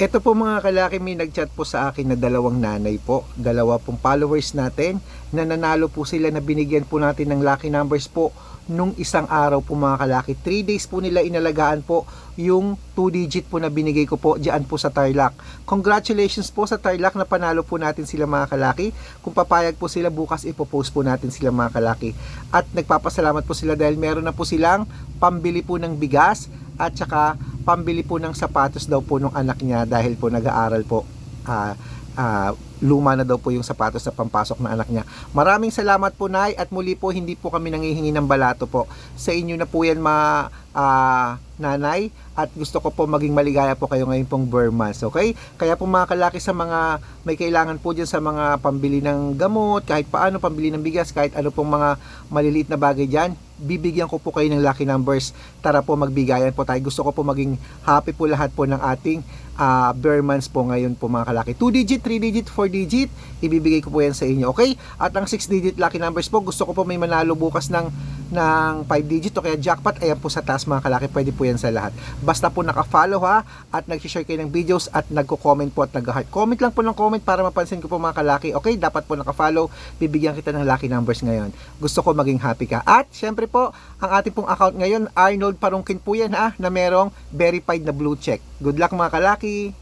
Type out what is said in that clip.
Ito po mga kalaki, may nagchat po sa akin na dalawang nanay po. Dalawa pong followers natin na nanalo po sila na binigyan po natin ng lucky numbers po nung isang araw po mga kalaki. 3 days po nila inalagaan po yung 2 digit po na binigay ko po diyan po sa Tarlac. Congratulations po sa Tarlac na panalo po natin sila mga kalaki. Kung papayag po sila bukas ipopost po natin sila mga kalaki. At nagpapasalamat po sila dahil meron na po silang pambili po ng bigas at saka pambili po ng sapatos daw po ng anak niya dahil po nag-aaral po. Ah, ah, luma na daw po yung sapatos sa pampasok ng anak niya. Maraming salamat po Nay at muli po hindi po kami nangihingi ng balato po. Sa inyo na po yan ma ah, nanay at gusto ko po maging maligaya po kayo ngayon pong Burmans, okay? Kaya po mga kalaki sa mga may kailangan po dyan sa mga pambili ng gamot, kahit paano pambili ng bigas, kahit ano pong mga maliliit na bagay dyan, bibigyan ko po kayo ng lucky numbers. Tara po magbigayan po tayo. Gusto ko po maging happy po lahat po ng ating uh, Burmans po ngayon po mga kalaki. 2 digit, 3 digit, 4 digit, ibibigay ko po yan sa inyo, okay? At ang 6 digit lucky numbers po, gusto ko po may manalo bukas ng ng 5 digit o kaya jackpot, ayan po sa taas mga kalaki, pwede po yan sa lahat. Basta po naka-follow ha, at nag-share kayo ng videos at nagko-comment po at nag-heart. Comment lang po ng comment para mapansin ko po mga kalaki, okay? Dapat po naka-follow, bibigyan kita ng lucky numbers ngayon. Gusto ko maging happy ka. At syempre po, ang ating pong account ngayon, Arnold Parungkin po yan ha, na merong verified na blue check. Good luck mga kalaki!